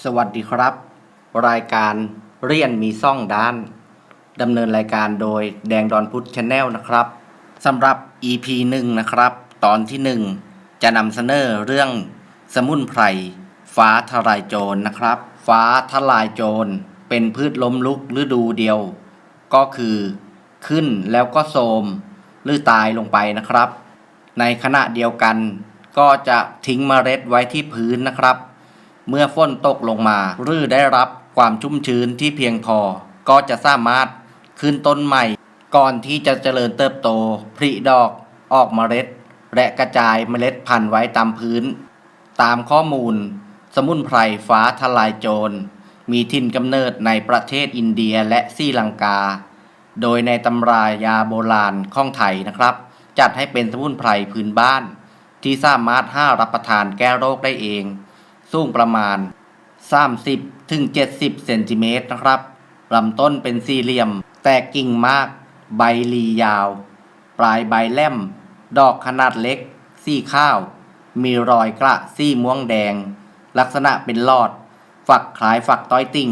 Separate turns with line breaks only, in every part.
สวัสดีครับ รายการเรียนมีซ่องด้านดำเนินรายการโดยแดงดอนพุทธชาแนลนะครับสำหรับ EP 1นะครับ ตอนที่ 1 จะนำเสนอเรื่องสมุนไพรฟ้าทลายโจรนะครับ ฟ้าทลายโจรเป็นพืชล้มลุกฤดูเดียว ก็คือ ขึ้นแล้วก็โทมหรือตายลงไปนะครับ ในขณะเดียวกันก็จะทิ้งเมล็ดไว้ที่พื้นนะครับ เมื่อฝนตกลงมา หรือได้รับความชุ่มชื้นที่เพียงพอ ก็จะสามารถขึ้นต้นใหม่ ก่อนที่จะเจริญเติบโต ผลิดอก ออกเมล็ด และกระจายเมล็ดพันธุ์ไว้ตามพื้น ตามข้อมูล สมุนไพรฟ้าทลายโจร มีถิ่นกำเนิดในประเทศอินเดียและศรีลังกา โดยในตำรายาโบราณของไทยนะครับ จัดให้เป็นสมุนไพรพื้นบ้าน ที่สามารถห้ารับประทานแก้โรคได้เอง สูงประมาณ 30ถึง70เซนติเมตรนะครับลำต้นเป็นสี่เหลี่ยม แตกกิ่งมาก ใบลียาว ปลายใบแหลม ดอกขนาดเล็ก สีข้าว มีรอยกระสีม่วงแดง ลักษณะเป็นหลอด ฝักคล้ายฝักต้อยติ่ง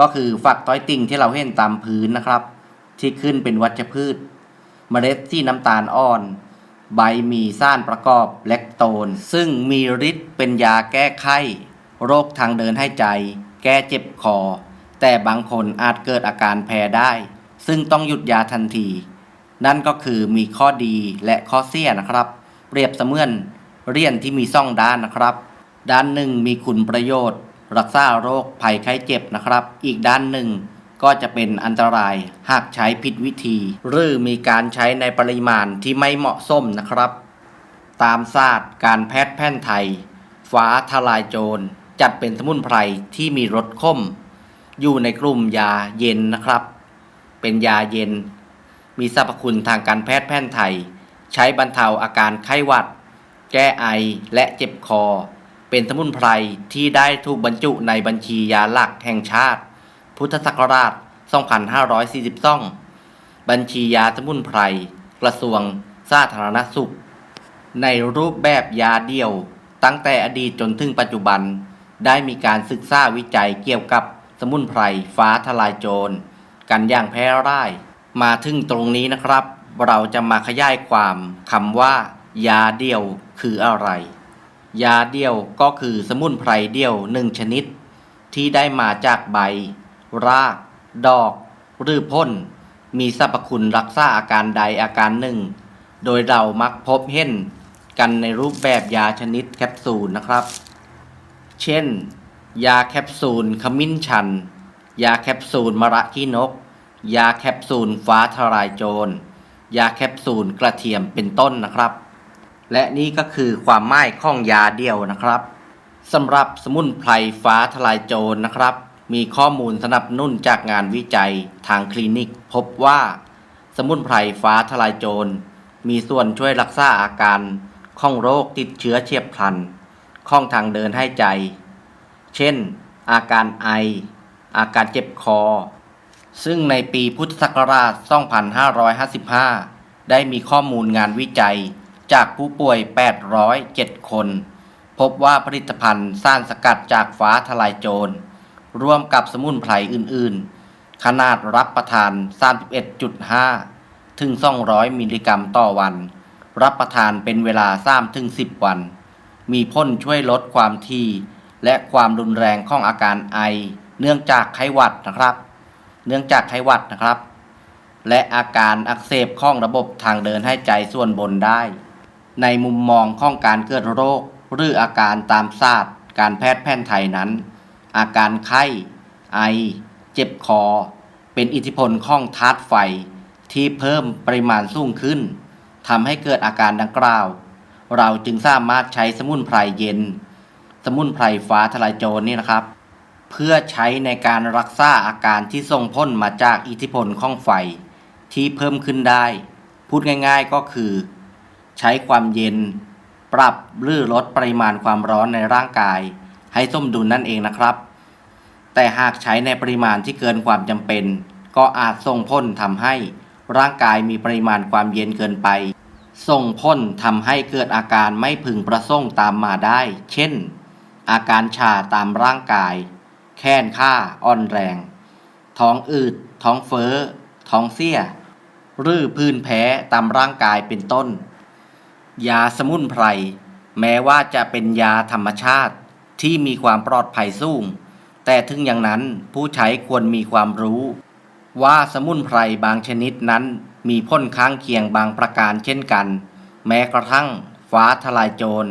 ก็คือฝักต้อยติ่งที่เราเห็นตามพื้นนะครับ ที่ขึ้นเป็นวัชพืช เมล็ดที่น้ำตาลอ่อน ใบมีสารประกอบแลค โตน ซึ่งมีฤทธิ์เป็นยาแก้ไข้ โรคทางเดินหายใจ แก้เจ็บคอ แต่บางคนอาจเกิดอาการแพ้ได้ ซึ่งต้องหยุดยาทันที นั่นก็คือมีข้อดีและข้อเสียนะครับ เปรียบเสมือนเรียนที่มีซ่องด้านนะครับ ด้านหนึ่งมีคุณประโยชน์ รักษาโรคภัยไข้เจ็บนะครับ อีกด้านหนึ่งก็จะเป็นอันตรายหากใช้ผิดวิธี หรือมีการใช้ในปริมาณที่ไม่เหมาะสมนะครับ ตามศาสตร์การแพทย์แผนไทย ฟ้าทลายโจร จัดเป็นสมุนไพรที่มีรสขมอยู่ในกลุ่มยาเย็นนะครับ เป็นยาเย็น มีสรรพคุณทางการแพทย์แผนไทย ใช้บรรเทาอาการไข้หวัด แก้ไอและเจ็บคอ เป็นสมุนไพรที่ได้ถูกบรรจุในบัญชียาหลักแห่งชาติ พุทธศักราช 2542 บัญชียาสมุนไพรกระทรวงสาธารณสุข ในรูปแบบยาเดียว ตั้งแต่อดีตจนถึงปัจจุบัน ได้มีการศึกษาวิจัยเกี่ยวกับสมุนไพรฟ้าทลายโจร กันอย่างแพร่ร่าย มาถึงตรงนี้นะครับ เราจะมาขยายความคำว่า ยาเดียวคืออะไร ยาเดียวก็คือสมุนไพรเดียวหนึ่งชนิด ที่ได้มาจากใบ ราก ดอก หรือพ่นมีสรรพคุณรักษาอาการใดอาการหนึ่ง โดยเรามักพบเห็น กันในรูปแบบยาชนิดแคปซูลนะครับ เช่น ยาแคปซูลขมิ้นชัน ยาแคปซูลมะระขี้นก ยาแคปซูลฟ้าทลายโจร ยาแคปซูลกระเทียมเป็นต้นนะครับ และนี่ก็คือความหมายของยาเดียวนะครับสำหรับสมุนไพรฟ้าทลายโจรนะครับ มีข้อมูลสนับสนุนจากงานวิจัยทางคลินิก พบว่า สมุนไพรฟ้าทลายโจรมีส่วนช่วยรักษาอาการ ข้องโรคติดเชื้อเฉียบพลัน ข้องทางเดินหายใจ เช่น อาการไอ อาการเจ็บคอ ซึ่งในปีพุทธศักราช 2555 ได้มีข้อมูลงานวิจัยจากผู้ป่วย 807 คน พบว่าผลิตภัณฑ์สารสกัดจากฟ้าทลายโจร ร่วมกับสมุนไพรอื่น ๆ ขนาดรับประทาน 31.5 ถึง 200 มิลลิกรัมต่อวัน รับประทานเป็นเวลา3ถึง10วัน มีพ่นช่วยลดความทีและความรุนแรงของอาการไอ เนื่องจากไข้หวัดนะครับ เนื่องจากไข้หวัดนะครับ และอาการอักเสบของระบบทางเดินหายใจส่วนบนได้ ในมุมมองของการเกิดโรค หรืออาการตามศาสตร์ การแพทย์แผนไทยนั้น อาการไข้ ไอ เจ็บคอ เป็นอิทธิพลของธาตุไฟที่เพิ่มปริมาณสูงขึ้น ทำให้เกิดอาการดังกล่าว เราจึงสามารถใช้สมุนไพรเย็น สมุนไพรฟ้าทลายโจรนี่นะครับ เพื่อใช้ในการรักษาอาการที่ส่งพ้นมาจากอิทธิพลของไฟที่เพิ่มขึ้นได้ พูดง่าย ๆก็คือ ใช้ความเย็น ปรับหรือลดปริมาณความร้อนในร่างกาย ให้สมดุลนั่นเองนะครับ แต่หากใช้ในปริมาณที่เกินความจำเป็น ก็อาจส่งผลทำให้ ร่างกายมีปริมาณความเย็นเกินไป ส่งผลทำให้เกิดอาการไม่พึงประสงค์ตามมาได้ เช่น อาการชาตามร่างกาย แค้นข้าอ่อนแรง ท้องอืด ท้องเฟ้อ ท้องเสียรื้อพื้นแพ้ตามร่างกายเป็นต้น ยาสมุนไพร แม้ว่าจะเป็นยาธรรมชาติที่มีความปลอดภัยสูง แต่ถึงอย่างนั้นผู้ใช้ควรมีความรู้ ว่าสมุนไพรบางชนิดนั้นมีพ่นข้างเคียงบางประการเช่นกัน แม้กระทั่งฟ้าทลายโจร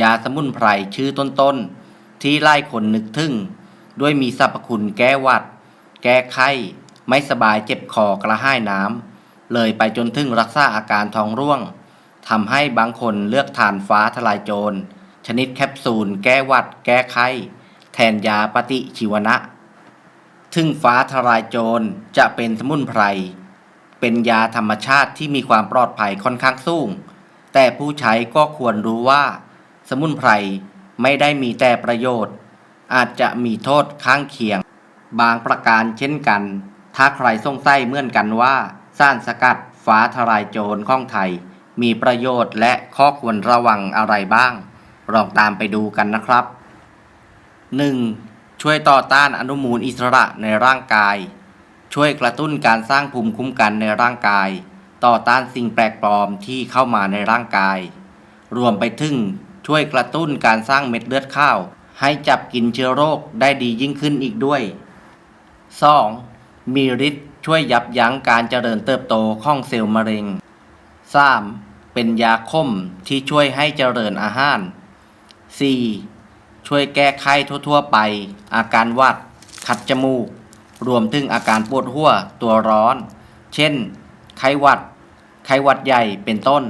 ยาสมุนไพรชื่อต้นๆ ที่ไล่คนนึกถึงด้วยมีสรรพคุณแก้หวัด แก้ไข้ ไม่สบายเจ็บคอกระห้ายน้ำ เลยไปจนถึงรักษาอาการท้องร่วงทำให้บางคนเลือกทานฟ้าทลายโจร ชนิดแคปซูล แก้หวัด แก้ไข้ แทนยาปฏิชีวนะ ถึงฟ้าทลายโจรจะเป็นสมุนไพร เป็นยาธรรมชาติที่มีความปลอดภัยค่อนข้างสูง แต่ผู้ใช้ก็ควรรู้ว่า สมุนไพรไม่ได้มีแต่ประโยชน์ อาจจะมีโทษข้างเคียง บางประการเช่นกัน ถ้าใครสงสัยเหมือนกันว่าสารสกัดฟ้าทลายโจรของไทย มีประโยชน์และข้อควรระวังอะไรบ้าง ลองตามไปดูกันนะครับ 1. ช่วยต่อต้านอนุมูลอิสระในร่างกาย ช่วยกระตุ้นการสร้างภูมิคุ้มกันในร่างกาย ต่อต้านสิ่งแปลกปลอมที่เข้ามาในร่างกาย รวมไปถึงช่วยกระตุ้นการสร้างเม็ดเลือดข้าว ให้จับกินเชื้อโรคได้ดียิ่งขึ้นอีกด้วย 2. มีฤทธิ์ช่วยยับยั้งการเจริญเติบโตของเซลล์มะเร็ง 3. เป็นยาคมที่ช่วยให้เจริญอาหาร 4. ช่วยแก้ไข้ทั่ว ๆ ไป อาการหวัดขัดจมูก รวมถึงอาการปวดหัว ตัวร้อน เช่น ไข้หวัด ไข้หวัดใหญ่ เป็นต้น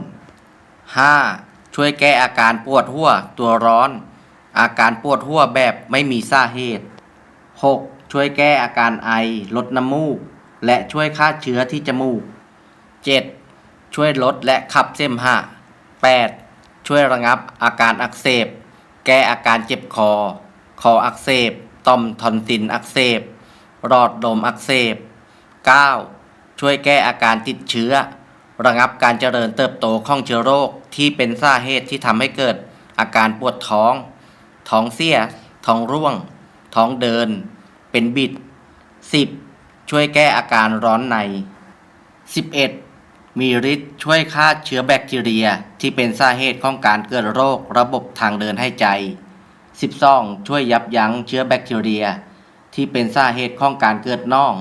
5. ช่วยแก้อาการปวดหัว ตัวร้อน อาการปวดหัวแบบไม่มีสาเหตุ 6. ช่วยแก้อาการไอ ลดน้ำมูก และช่วยฆ่าเชื้อที่จมูก 7. ช่วยลดและขับเสมหะ 8. ช่วยระงับอาการอักเสบ แก้อาการเจ็บคอ คออักเสบ ต่อมทอนซิลอักเสบ หลอดลมอักเสบ 9. ช่วยแก้อาการติดเชื้อ ระงับการเจริญเติบโตของเชื้อโรคที่เป็นสาเหตุที่ทำให้เกิดอาการปวดท้อง ท้องเสีย ท้องร่วง ท้องเดิน เป็นบิด 10. ช่วยแก้อาการร้อนใน 11. มีฤทธิ์ช่วยฆ่าเชื้อแบคทีเรียที่เป็นสาเหตุของการเกิดโรคระบบทางเดินหายใจ 12. ช่วยยับยั้งเชื้อแบคทีเรีย ที่เป็นสาเหตุของการเกิดน่อง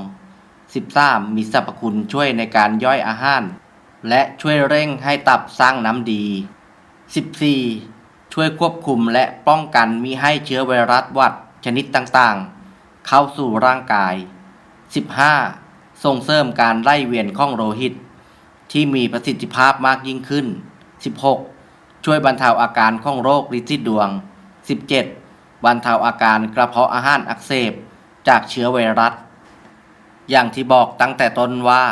13. มีสรรพคุณช่วยในการย่อยอาหาร และช่วยเร่งให้ตับสร้างน้ำดี 14. ช่วยควบคุมและป้องกันมิให้เชื้อไวรัสหวัดชนิดต่างๆ เข้าสู่ร่างกาย 15. ส่งเสริมการไล่เวียนของโลหิต ที่มีประสิทธิภาพมากยิ่งขึ้น 16. ช่วยบรรเทาอาการของโรคลินซิดดวง 17. บรรเทาอาการกระเพาะอาหารอักเสบจากเชื้อไวรัส อย่างที่บอกตั้งแต่ต้นว่า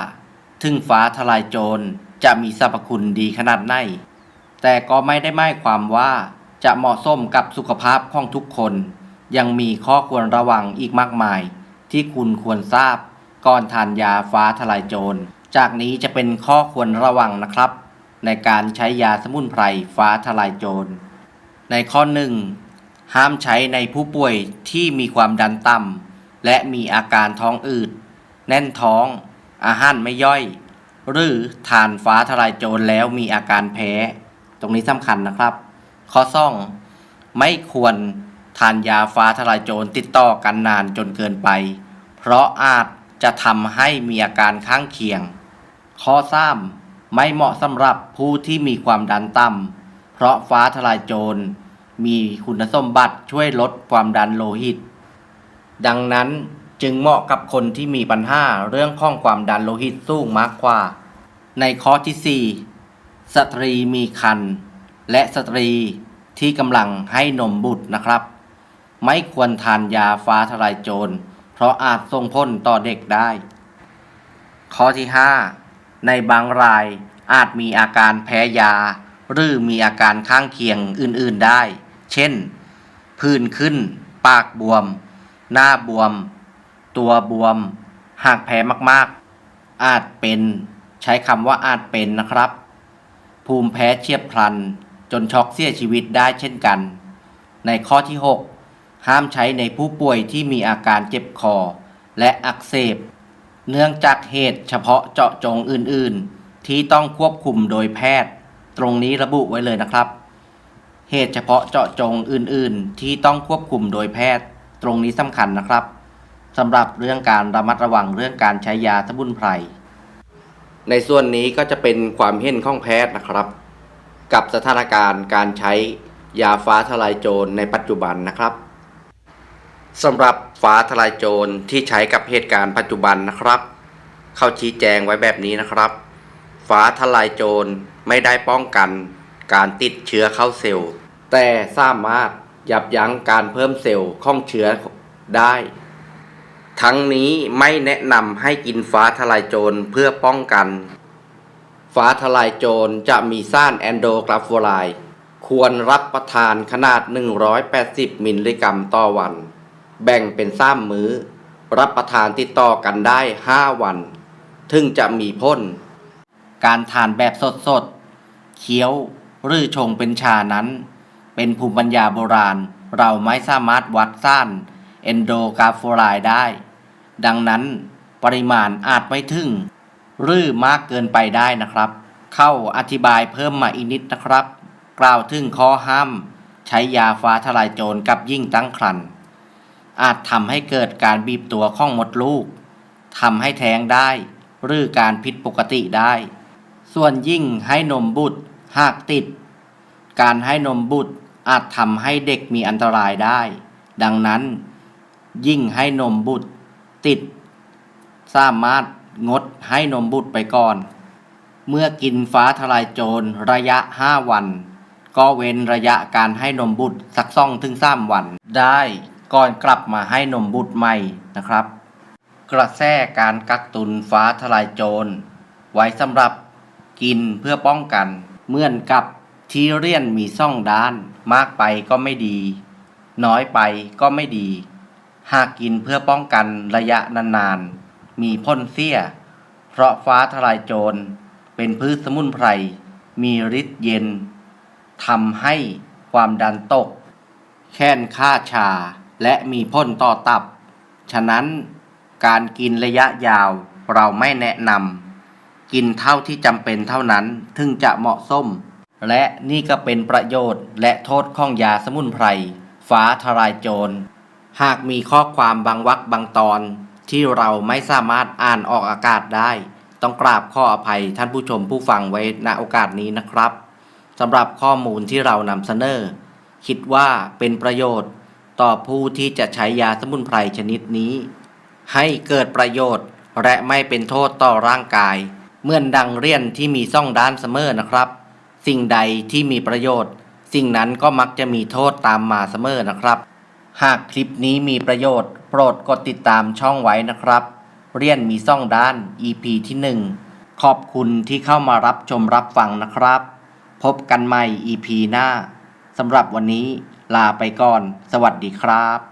ถึงฟ้าทลายโจรจะมีสรรพคุณดีขนาดไหน แต่ก็ไม่ได้หมายความว่าจะเหมาะสมกับสุขภาพของทุกคน ยังมีข้อควรระวังอีกมากมาย ที่คุณควรทราบก่อนทานยาฟ้าทลายโจร จากนี้จะเป็นข้อควรระวังนะครับ ในการใช้ยาสมุนไพรฟ้าทลายโจร ในข้อหนึ่งห้ามใช้ในผู้ป่วยที่มีความดันต่ำและมีอาการท้องอืด แน่นท้อง อาหารไม่ย่อย หรือทานฟ้าทลายโจรแล้วมีอาการแพ้ ตรงนี้สำคัญนะครับ ข้อซ่องไม่ควรทานยาฟ้าทลายโจรติดต่อกันนานจนเกินไป เพราะอาจจะทำให้มีอาการข้างเคียง ข้อซ้ำไม่เหมาะสำหรับผู้ที่มีความดันต่ำเพราะฟ้าทลายโจร มีคุณสมบัติช่วยลดความดันโลหิต ดังนั้นจึงเหมาะกับคนที่มีปัญหาเรื่องข้องความดันโลหิตสูงมากกว่า ในข้อที่ 4 สตรีมีครรภ์และสตรีที่กำลังให้นมบุตรนะครับ ไม่ควรทานยาฟ้าทลายโจร เพราะอาจส่งผลต่อเด็กได้ ข้อที่ 5 ในบางรายอาจมีอาการแพ้ยา หรือมีอาการข้างเคียงอื่นๆได้ เช่น ผื่นขึ้น ปากบวม หน้าบวม ตัวบวม หากแพ้มากๆ อาจเป็น ใช้คำว่าอาจเป็นนะครับ ภูมิแพ้เฉียบพลัน จนช็อกเสียชีวิตได้เช่นกัน ในข้อที่ 6 ห้ามใช้ในผู้ป่วยที่มีอาการเจ็บคอ และอักเสบ เนื่องจากเหตุเฉพาะเจาะจงอื่น ๆ ที่ต้องควบคุมโดยแพทย์ ตรงนี้ระบุไว้เลยนะครับ เหตุเฉพาะเจาะจงอื่น ๆ ที่ต้องควบคุมโดยแพทย์ ตรงนี้สำคัญนะครับสำหรับเรื่องการระมัดระวังเรื่องการใช้ยาสมุนไพร ในส่วนนี้ก็จะเป็นความเห็นของแพทย์นะครับ กับสถานการณ์การใช้ยาฟ้าทลายโจรในปัจจุบันนะครับ สำหรับฟ้าทลายโจรที่ใช้กับเหตุการณ์ปัจจุบันนะครับ เขาชี้แจงไว้แบบนี้นะครับฟ้าทลายโจรไม่ได้ป้องกันการติดเชื้อเข้าเซลล์ แต่สามารถยับยั้งการเพิ่มเซลล์ของเชื้อได้ ทั้งนี้ไม่แนะนำให้กินฟ้าทลายโจรเพื่อป้องกัน ฟ้าทลายโจรจะมีสารแอนโดกราฟโฟไลควรรับประทานขนาด 180 มิลลิกรัมต่อวัน แบ่งเป็นสามมื้อ รับประทานติดต่อกันได้ 5 วัน ถึงจะมีพ่น การทานแบบสดๆเคี้ยวหรือชงเป็นชานั้น เป็นภูมิปัญญาโบราณ เราไม่สามารถวัดซ่านเอนโดกาฟโฟไลได้ ดังนั้นปริมาณอาจไม่ถึง หรือมากเกินไปได้นะครับ เข้าอธิบายเพิ่มมาอีกนิดนะครับ กล่าวถึงข้อห้าม ใช้ยาฟ้าทลายโจรกับยิ่งตั้งครรภ์ อาจทำให้เกิดการบีบตัวของมดลูกทำให้แท้งได้ หรือการผิดปกติได้ ส่วนยิ่งให้นมบุตรหากติด การให้นมบุตรอาจทำให้เด็กมีอันตรายได้ ดังนั้น ยิ่งให้นมบุตร ติด สามารถงดให้นมบุตรไปก่อน เมื่อกินฟ้าทลายโจรระยะ 5 วัน ก็เว้นระยะการให้นมบุตรสักสองถึงสามวันได้ ก่อนกลับมาให้นมบุตรใหม่นะครับ กระแสการกักตุนฟ้าทลายโจร ไว้สำหรับกินเพื่อป้องกันเหมือนกับที่เรียนมีซ่องด้าน มากไปก็ไม่ดี น้อยไปก็ไม่ดี หากกินเพื่อป้องกันระยะนานๆ มีพ่นเสี้ย เพราะฟ้าทลายโจร เป็นพืชสมุนไพร มีฤทธิ์เย็นทำให้ความดันตก แค้นค่าชา และมีพ่นต่อตับ ฉะนั้นการกินระยะยาวเราไม่แนะนำกินเท่าที่จำเป็นเท่านั้นถึงจะเหมาะสมและนี่ก็เป็นประโยชน์และโทษของยาสมุนไพรฟ้าทลายโจร หากมีข้อความบางวรรคบางตอน ที่เราไม่สามารถอ่านออกอากาศได้ ต้องกราบข้ออภัยท่านผู้ชมผู้ฟังไว้ณโอกาสนี้นะครับสำหรับข้อมูลที่เรานำเสนอ คิดว่าเป็นประโยชน์ ต่อผู้ที่จะใช้ยาสมุนไพรชนิดนี้ ให้เกิดประโยชน์และไม่เป็นโทษต่อร่างกายเหมือนดังเรียนที่มีซ่องด้านเสมอนะครับ สิ่งใดที่มีประโยชน์ สิ่งนั้นก็มักจะมีโทษตามมาเสมอนะครับ หากคลิปนี้มีประโยชน์ โปรดกดติดตามช่องไว้นะครับ เรียนมีซ่องด้าน EP ที่ 1 ขอบคุณที่เข้ามารับชมรับฟังนะครับ พบกันใหม่ EP หน้าสำหรับวันนี้ ลาไปก่อน สวัสดีครับ